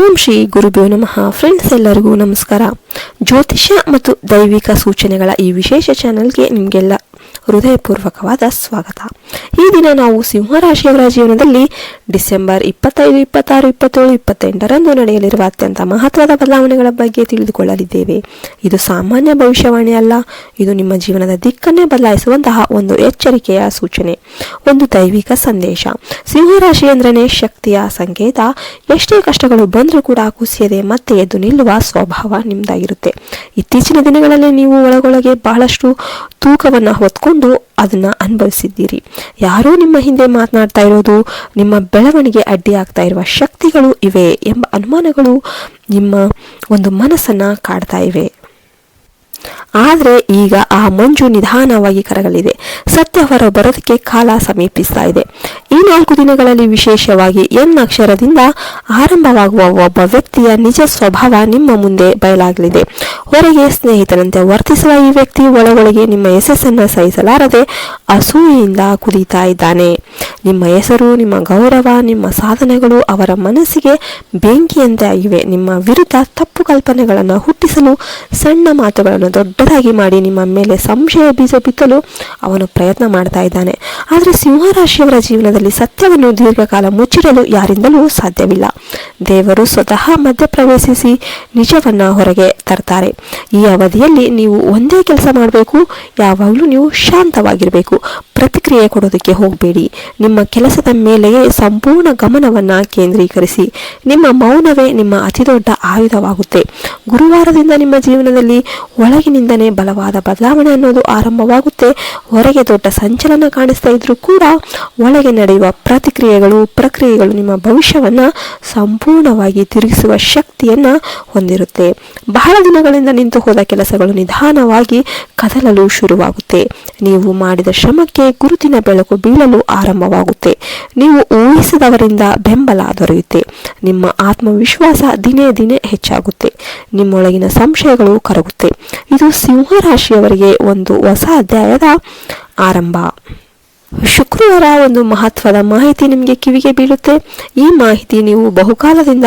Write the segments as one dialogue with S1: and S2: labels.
S1: ಓಂ ಶ್ರೀ ಗುರುಭ್ಯೋ ನಮಃ. ಫ್ರೆಂಡ್ಸ್ ಎಲ್ಲರಿಗೂ ನಮಸ್ಕಾರ. ಜ್ಯೋತಿಷ್ಯ ಮತ್ತು ದೈವಿಕ ಸೂಚನೆಗಳ ಈ ವಿಶೇಷ ಚಾನೆಲ್ಗೆ ನಿಮಗೆಲ್ಲ ಹೃದಯಪೂರ್ವಕವಾದ ಸ್ವಾಗತ. ಈ ದಿನ ನಾವು ಸಿಂಹರಾಶಿಯವರ ಜೀವನದಲ್ಲಿ ಡಿಸೆಂಬರ್ ಇಪ್ಪತ್ತೈದು, ಇಪ್ಪತ್ತಾರು, ಇಪ್ಪತ್ತೇಳು, ಇಪ್ಪತ್ತೆಂಟರಂದು ನಡೆಯಲಿರುವ ಅತ್ಯಂತ ಮಹತ್ವದ ಬದಲಾವಣೆಗಳ ಬಗ್ಗೆ ತಿಳಿದುಕೊಳ್ಳಲಿದ್ದೇವೆ. ಇದು ಸಾಮಾನ್ಯ ಭವಿಷ್ಯವಾಣಿ ಅಲ್ಲ, ಇದು ನಿಮ್ಮ ಜೀವನದ ದಿಕ್ಕನ್ನೇ ಬದಲಾಯಿಸುವಂತಹ ಒಂದು ಎಚ್ಚರಿಕೆಯ ಸೂಚನೆ, ಒಂದು ದೈವಿಕ ಸಂದೇಶ. ಸಿಂಹರಾಶಿ ಅಂದ್ರೇ ಶಕ್ತಿಯ ಸಂಕೇತ, ಎಷ್ಟೇ ಕಷ್ಟಗಳು ಬಂದರೂ ಕೂಡ ಕುಸಿಯದೆ ಮತ್ತೆ ಎದ್ದು ನಿಲ್ಲುವ ಸ್ವಭಾವ ನಿಮ್ದಾಗಿರುತ್ತೆ. ಇತ್ತೀಚಿನ ದಿನಗಳಲ್ಲಿ ನೀವು ಒಳಗೊಳಗೆ ಬಹಳಷ್ಟು ತೂಕವನ್ನು ಹೊತ್ಕೊಂಡು ಅದನ್ನ ಅನುಭವಿಸಿದ್ದೀರಿ. ಯಾರೋ ನಿಮ್ಮ ಹಿಂದೆ ಮಾತನಾಡ್ತಾ ಇರೋದು, ನಿಮ್ಮ ಬೆಳವಣಿಗೆ ಅಡ್ಡಿಯಾಗ್ತಾ ಇರುವ ಶಕ್ತಿಗಳು ಇವೆ ಎಂಬ ಅನುಮಾನಗಳು ನಿಮ್ಮ ಒಂದು ಮನಸ್ಸನ್ನು ಕಾಡ್ತಾ ಇವೆ. ಆದರೆ ಈಗ ಆ ಮಂಜು ನಿಧಾನವಾಗಿ ಕರಗಲಿದೆ. ಸತ್ಯ ಹೊರ ಬರೋದಕ್ಕೆ ಕಾಲ ಸಮೀಪಿಸ್ತಾ ಇದೆ. ಈ ನಾಲ್ಕು ದಿನಗಳಲ್ಲಿ ವಿಶೇಷವಾಗಿ ಎನ್ ಅಕ್ಷರದಿಂದ ಆರಂಭವಾಗುವ ಒಬ್ಬ ವ್ಯಕ್ತಿಯ ನಿಜ ಸ್ವಭಾವ ನಿಮ್ಮ ಮುಂದೆ ಬಯಲಾಗಲಿದೆ. ಹೊರಗೆ ಸ್ನೇಹಿತರಂತೆ ವರ್ತಿಸುವ ಈ ವ್ಯಕ್ತಿ ಒಳಗೊಳಗೆ ನಿಮ್ಮ ಯಶಸ್ಸನ್ನು ಸಹಿಸಲಾರದೆ ಅಸೂಯೆಯಿಂದ ಕುದೀತಾ ಇದ್ದಾನೆ. ನಿಮ್ಮ ಹೆಸರು, ನಿಮ್ಮ ಗೌರವ, ನಿಮ್ಮ ಸಾಧನೆಗಳು ಅವರ ಮನಸ್ಸಿಗೆ ಬೆಂಕಿಯಂತೆ ಆಗಿವೆ. ನಿಮ್ಮ ವಿರುದ್ಧ ತಪ್ಪು ಕಲ್ಪನೆಗಳನ್ನು ಹುಟ್ಟಿಸಲು ಸಣ್ಣ ಮಾತುಗಳನ್ನು ದೊಡ್ಡದಾಗಿ ಮಾಡಿ ನಿಮ್ಮ ಮೇಲೆ ಸಂಶಯ ಬೀಜ ಬಿತ್ತಲು ಅವನು ಪ್ರಯತ್ನ ಮಾಡ್ತಾ ಇದ್ದಾನೆ. ಆದರೆ ಸಿಂಹರಾಶಿಯವರ ಜೀವನದಲ್ಲಿ ಸತ್ಯವನ್ನು ದೀರ್ಘಕಾಲ ಮುಚ್ಚಿಡಲು ಯಾರಿಂದಲೂ ಸಾಧ್ಯವಿಲ್ಲ. ದೇವರು ಸ್ವತಃ ಮಧ್ಯಪ್ರವೇಶಿಸಿ ನಿಜವನ್ನ ಹೊರಗೆ ತರ್ತಾರೆ. ಈ ಅವಧಿಯಲ್ಲಿ ನೀವು ಒಂದೇ ಕೆಲಸ ಮಾಡಬೇಕು, ಯಾವಾಗಲೂ ನೀವು ಶಾಂತವಾಗಿರಬೇಕು. ಪ್ರತಿಕ್ರಿಯೆ ಕೊಡೋದಕ್ಕೆ ಹೋಗಬೇಡಿ. ನಿಮ್ಮ ಕೆಲಸದ ಮೇಲೆಯೇ ಸಂಪೂರ್ಣ ಗಮನವನ್ನು ಕೇಂದ್ರೀಕರಿಸಿ. ನಿಮ್ಮ ಮೌನವೇ ನಿಮ್ಮ ಅತಿದೊಡ್ಡ ಆಯುಧವಾಗುತ್ತೆ. ಗುರುವಾರದಿಂದ ನಿಮ್ಮ ಜೀವನದಲ್ಲಿ ಒಳಗಿನಿಂದನೇ ಬಲವಾದ ಬದಲಾವಣೆ ಅನ್ನೋದು ಆರಂಭವಾಗುತ್ತೆ. ಹೊರಗೆ ದೊಡ್ಡ ಸಂಚಲನ ಕಾಣಿಸ್ತಾ ಇದ್ರೂ ಕೂಡ ಒಳಗೆ ನಡೆಯುವ ಪ್ರತಿಕ್ರಿಯೆಗಳು, ಪ್ರಕ್ರಿಯೆಗಳು ನಿಮ್ಮ ಭವಿಷ್ಯವನ್ನ ಸಂಪೂರ್ಣವಾಗಿ ತಿರುಗಿಸುವ ಶಕ್ತಿಯನ್ನ ಹೊಂದಿರುತ್ತೆ. ಬಹಳ ದಿನಗಳಿಂದ ನಿಂತು ಹೋದ ಕೆಲಸಗಳು ನಿಧಾನವಾಗಿ ಕದಲಲು ಶುರುವಾಗುತ್ತೆ. ನೀವು ಮಾಡಿದ ಶ್ರಮಕ್ಕೆ ಗುರುತಿನ ಬೆಳಕು ಬೀಳಲು ಆರಂಭವಾಗುತ್ತೆ. ನೀವು ಊಹಿಸಿದವರಿಂದ ಬೆಂಬಲ ದೊರೆಯುತ್ತೆ. ನಿಮ್ಮ ಆತ್ಮವಿಶ್ವಾಸ ದಿನೇ ದಿನೇ ಹೆಚ್ಚಾಗುತ್ತೆ. ನಿಮ್ಮೊಳಗಿನ ಸಂಶಯಗಳು ಕರಗುತ್ತೆ. ಇದು ಸಿಂಹರಾಶಿಯವರಿಗೆ ಒಂದು ಹೊಸ ಅಧ್ಯಾಯದ ಆರಂಭ. ಶುಕ್ರವಾರ ಒಂದು ಮಹತ್ವದ ಮಾಹಿತಿ ನಿಮಗೆ ಕಿವಿಗೆ ಬೀಳುತ್ತೆ. ಈ ಮಾಹಿತಿ ನೀವು ಬಹುಕಾಲದಿಂದ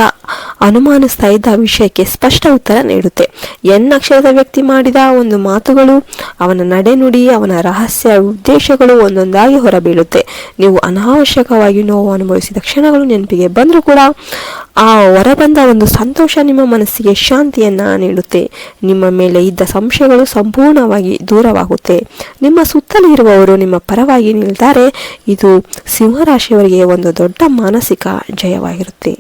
S1: ಅನುಮಾನಿಸ್ತಾ ಇದ್ದ ವಿಷಯಕ್ಕೆ ಸ್ಪಷ್ಟ ಉತ್ತರ ನೀಡುತ್ತೆ. ಎನ್ ಅಕ್ಷರದ ವ್ಯಕ್ತಿ ಮಾಡಿದ ಒಂದು ಮಾತುಗಳು, ಅವನ ನಡೆನುಡಿ ಅವನ ರಹಸ್ಯ ಉದ್ದೇಶಗಳು ಒಂದೊಂದಾಗಿ ಹೊರಬೀಳುತ್ತೆ. ನೀವು ಅನಾವಶ್ಯಕವಾಗಿ ನೋವು ಅನುಭವಿಸಿದ ಕ್ಷಣಗಳು ನೆನಪಿಗೆ ಬಂದರೂ ಕೂಡ ಆ ಹೊರಬಂದ ಒಂದು ಸಂತೋಷ ನಿಮ್ಮ ಮನಸ್ಸಿಗೆ ಶಾಂತಿಯನ್ನ ನೀಡುತ್ತೆ. ನಿಮ್ಮ ಮೇಲೆ ಇದ್ದ ಸಂಶಯಗಳು ಸಂಪೂರ್ಣವಾಗಿ ದೂರವಾಗುತ್ತೆ. ನಿಮ್ಮ ಸುತ್ತಲೂ ಇರುವವರು ನಿಮ್ಮ ಪರವಾಗಿ ನಿಲ್ತಾರೆ ಇದು ಸಿಂಹರಾಶಿಯವರಿಗೆ ಒಂದು ದೊಡ್ಡ ಮಾನಸಿಕ ಜಯವಾಗಿರುತ್ತೆ.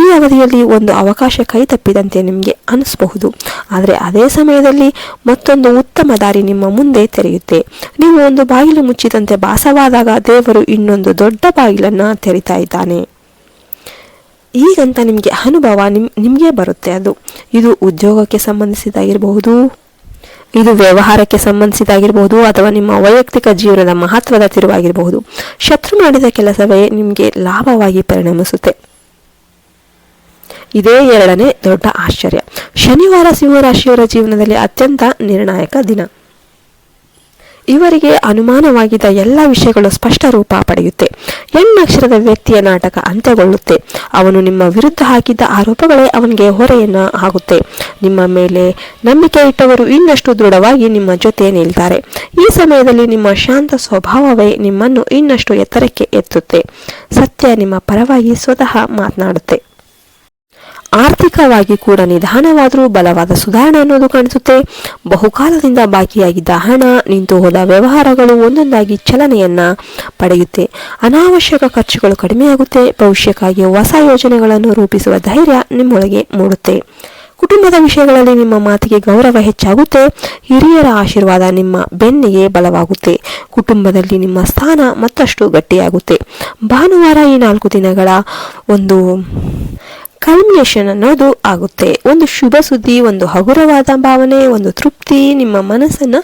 S1: ಈ ಅವಧಿಯಲ್ಲಿ ಒಂದು ಅವಕಾಶ ಕೈ ತಪ್ಪಿದಂತೆ ನಿಮಗೆ ಅನಿಸಬಹುದು. ಆದರೆ ಅದೇ ಸಮಯದಲ್ಲಿ ಮತ್ತೊಂದು ಉತ್ತಮ ದಾರಿ ನಿಮ್ಮ ಮುಂದೆ ತೆರೆಯುತ್ತೆ. ನೀವು ಒಂದು ಬಾಗಿಲು ಮುಚ್ಚಿದಂತೆ ಭಾಸವಾದಾಗ ದೇವರು ಇನ್ನೊಂದು ದೊಡ್ಡ ಬಾಗಿಲನ್ನು ತೆರಿತಾ ಇದ್ದಾನೆ. ಈಗಂತ ನಿಮಗೆ ಅನುಭವ ನಿಮ್, ನಿಮಗೆ ಬರುತ್ತೆ ಅದು. ಇದು ಉದ್ಯೋಗಕ್ಕೆ ಸಂಬಂಧಿಸಿದಾಗಿರಬಹುದು ಇದು ವ್ಯವಹಾರಕ್ಕೆ ಸಂಬಂಧಿಸಿದಾಗಿರಬಹುದು ಅಥವಾ ನಿಮ್ಮ ವೈಯಕ್ತಿಕ ಜೀವನದ ಮಹತ್ವದ ತಿರುವಾಗಿರಬಹುದು. ಶತ್ರು ಮಾಡಿದ ಕೆಲಸವೇ ನಿಮಗೆ ಲಾಭವಾಗಿ ಪರಿಣಮಿಸುತ್ತೆ. ಇದೇ ಎರಡನೇ ದೊಡ್ಡ ಆಶ್ಚರ್ಯ. ಶನಿವಾರ ಸಿಂಹರಾಶಿಯವರ ಜೀವನದಲ್ಲಿ ಅತ್ಯಂತ ನಿರ್ಣಾಯಕ ದಿನ. ಇವರಿಗೆ ಅನುಮಾನವಾಗಿದ್ದ ಎಲ್ಲ ವಿಷಯಗಳು ಸ್ಪಷ್ಟ ರೂಪ ಪಡೆಯುತ್ತೆ. ಹೆಣ್ಣಕ್ಷರದ ವ್ಯಕ್ತಿಯ ನಾಟಕ ಅಂತ್ಯಗೊಳ್ಳುತ್ತೆ. ಅವನು ನಿಮ್ಮ ವಿರುದ್ಧ ಹಾಕಿದ್ದ ಆರೋಪಗಳೇ ಅವನಿಗೆ ಹೊರೆಯನ್ನ ಆಗುತ್ತೆ. ನಿಮ್ಮ ಮೇಲೆ ನಂಬಿಕೆ ಇಟ್ಟವರು ಇನ್ನಷ್ಟು ದೃಢವಾಗಿ ನಿಮ್ಮ ಜೊತೆ ನಿಲ್ತಾರೆ. ಈ ಸಮಯದಲ್ಲಿ ನಿಮ್ಮ ಶಾಂತ ಸ್ವಭಾವವೇ ನಿಮ್ಮನ್ನು ಇನ್ನಷ್ಟು ಎತ್ತರಕ್ಕೆ ಎತ್ತುತ್ತೆ. ಸತ್ಯ ನಿಮ್ಮ ಪರವಾಗಿ ಸ್ವತಃ ಮಾತನಾಡುತ್ತೆ. ಆರ್ಥಿಕವಾಗಿ ಕೂಡ ನಿಧಾನವಾದರೂ ಬಲವಾದ ಸುಧಾರಣೆ ಅನ್ನೋದು ಕಾಣಿಸುತ್ತೆ. ಬಹುಕಾಲದಿಂದ ಬಾಕಿಯಾಗಿದ್ದ ಹಣ, ನಿಂತು ಹೋದ ವ್ಯವಹಾರಗಳು ಒಂದೊಂದಾಗಿ ಚಲನೆಯನ್ನ ಪಡೆಯುತ್ತೆ. ಅನಾವಶ್ಯಕ ಖರ್ಚುಗಳು ಕಡಿಮೆಯಾಗುತ್ತೆ ಭವಿಷ್ಯಕ್ಕಾಗಿ ಹೊಸ ಯೋಜನೆಗಳನ್ನು ರೂಪಿಸುವ ಧೈರ್ಯ ನಿಮ್ಮೊಳಗೆ ಮೂಡುತ್ತೆ. ಕುಟುಂಬದ ವಿಷಯಗಳಲ್ಲಿ ನಿಮ್ಮ ಮಾತಿಗೆ ಗೌರವ ಹೆಚ್ಚಾಗುತ್ತೆ. ಹಿರಿಯರ ಆಶೀರ್ವಾದ ನಿಮ್ಮ ಬೆನ್ನಿಗೆ ಬಲವಾಗುತ್ತೆ. ಕುಟುಂಬದಲ್ಲಿ ನಿಮ್ಮ ಸ್ಥಾನ ಮತ್ತಷ್ಟು ಗಟ್ಟಿಯಾಗುತ್ತೆ. ಭಾನುವಾರ ಈ ನಾಲ್ಕು ದಿನಗಳ ಒಂದು ಕಲ್ಮಿನೇಷನ್ ಅನ್ನೋದು ಆಗುತ್ತೆ. ಒಂದು ಶುಭ ಸುದ್ದಿ, ಒಂದು ಹಗುರವಾದ ಭಾವನೆ, ಒಂದು ತೃಪ್ತಿ ನಿಮ್ಮ ಮನಸ್ಸನ್ನು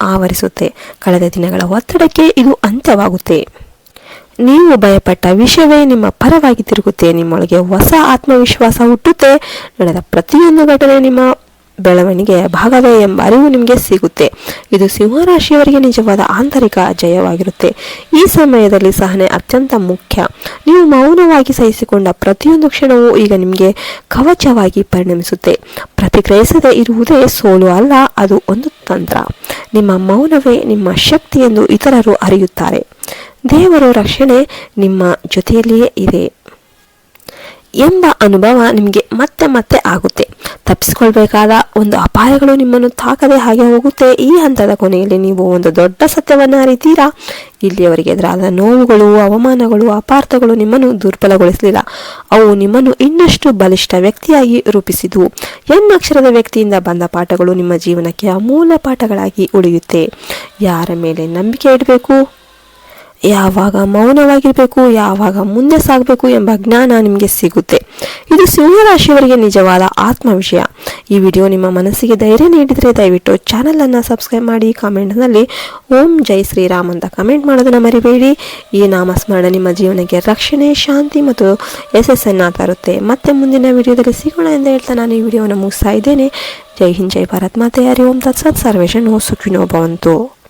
S1: ಆವರಿಸುತ್ತೆ. ಕಳೆದ ದಿನಗಳ ಒತ್ತಡಕ್ಕೆ ಇದು ಅಂತ್ಯವಾಗುತ್ತೆ. ನೀವು ಭಯಪಟ್ಟ ವಿಷಯವೇ ನಿಮ್ಮ ಪರವಾಗಿ ತಿರುಗುತ್ತೆ. ನಿಮ್ಮೊಳಗೆ ಹೊಸ ಆತ್ಮವಿಶ್ವಾಸ ಹುಟ್ಟುತ್ತೆ. ನಡೆದ ಪ್ರತಿಯೊಂದು ಘಟನೆ ನಿಮ್ಮ ಬೆಳವಣಿಗೆಯ ಭಾಗವೇ ಎಂಬ ಅರಿವು ನಿಮಗೆ ಸಿಗುತ್ತೆ. ಇದು ಸಿಂಹರಾಶಿಯವರಿಗೆ ನಿಜವಾದ ಆಂತರಿಕ ಜಯವಾಗಿರುತ್ತೆ. ಈ ಸಮಯದಲ್ಲಿ ಸಹನೆ ಅತ್ಯಂತ ಮುಖ್ಯ. ನೀವು ಮೌನವಾಗಿ ಸಹಿಸಿಕೊಂಡ ಪ್ರತಿಯೊಂದು ಕ್ಷಣವೂ ಈಗ ನಿಮಗೆ ಕವಚವಾಗಿ ಪರಿಣಮಿಸುತ್ತೆ. ಪ್ರತಿಕ್ರಿಯಿಸದೆ ಇರುವುದೇ ಸೋಲು ಅಲ್ಲ, ಅದು ಒಂದು ತಂತ್ರ. ನಿಮ್ಮ ಮೌನವೇ ನಿಮ್ಮ ಶಕ್ತಿ ಎಂದು ಇತರರು ಅರಿಯುತ್ತಾರೆ. ದೇವರು ರಕ್ಷಣೆ ನಿಮ್ಮ ಜೊತೆಯಲ್ಲಿಯೇ ಇದೆ ಎಂಬ ಅನುಭವ ನಿಮಗೆ ಮತ್ತೆ ಮತ್ತೆ ಆಗುತ್ತೆ. ತಪ್ಪಿಸಿಕೊಳ್ಬೇಕಾದ ಒಂದು ಅಪಾಯಗಳು ನಿಮ್ಮನ್ನು ತಾಕದೆ ಹಾಗೆ ಹೋಗುತ್ತೆ. ಈ ಹಂತದ ಕೊನೆಯಲ್ಲಿ ನೀವು ಒಂದು ದೊಡ್ಡ ಸತ್ಯವನ್ನು ಅರಿತೀರಾ? ಇಲ್ಲಿಯವರೆಗೆ ಎದುರಾದ ನೋವುಗಳು, ಅವಮಾನಗಳು, ಅಪಾರ್ಥಗಳು ನಿಮ್ಮನ್ನು ದುರ್ಬಲಗೊಳಿಸಲಿಲ್ಲ. ಅವು ನಿಮ್ಮನ್ನು ಇನ್ನಷ್ಟು ಬಲಿಷ್ಠ ವ್ಯಕ್ತಿಯಾಗಿ ರೂಪಿಸಿದವು. ಎನ್ ಅಕ್ಷರದ ವ್ಯಕ್ತಿಯಿಂದ ಬಂದ ಪಾಠಗಳು ನಿಮ್ಮ ಜೀವನಕ್ಕೆ ಅಮೂಲ್ಯ ಪಾಠಗಳಾಗಿ ಉಳಿಯುತ್ತೆ. ಯಾರ ಮೇಲೆ ನಂಬಿಕೆ ಇಡಬೇಕು? ಯಾವಾಗ ಮೌನವಾಗಿರಬೇಕು, ಯಾವಾಗ ಮುಂದೆ ಸಾಗಬೇಕು ಎಂಬ ಜ್ಞಾನ ನಿಮಗೆ ಸಿಗುತ್ತೆ. ಇದು ಸಿಂಹರಾಶಿಯವರಿಗೆ ನಿಜವಾದ ಆತ್ಮ ವಿಷಯ. ಈ ವಿಡಿಯೋ ನಿಮ್ಮ ಮನಸ್ಸಿಗೆ ಧೈರ್ಯ ನೀಡಿದರೆ ದಯವಿಟ್ಟು ಚಾನಲನ್ನು ಸಬ್ಸ್ಕ್ರೈಬ್ ಮಾಡಿ ಕಾಮೆಂಟ್ನಲ್ಲಿ ಓಂ ಜೈ ಶ್ರೀರಾಮ್ ಅಂತ ಕಮೆಂಟ್ ಮಾಡೋದನ್ನು ಮರಿಬೇಡಿ. ಈ ನಾಮಸ್ಮರಣ ನಿಮ್ಮ ಜೀವನಕ್ಕೆ ರಕ್ಷಣೆ, ಶಾಂತಿ ಮತ್ತು ಯಶಸ್ಸನ್ನು ತರುತ್ತೆ. ಮತ್ತೆ ಮುಂದಿನ ವಿಡಿಯೋದಲ್ಲಿ ಸಿಗೋಣ ಎಂದು ಹೇಳ್ತಾ ನಾನು ಈ ವಿಡಿಯೋವನ್ನು ಮುಗಿಸ್ತಾ ಇದ್ದೇನೆ. ಜೈ ಹಿಂದ್, ಜೈ ಭಾರತ್. ಮಾತೆ ಹರಿ ಓಂ ತತ್ಸತ್ ಓ ಸುಖಿನೋ ಭವಂತು.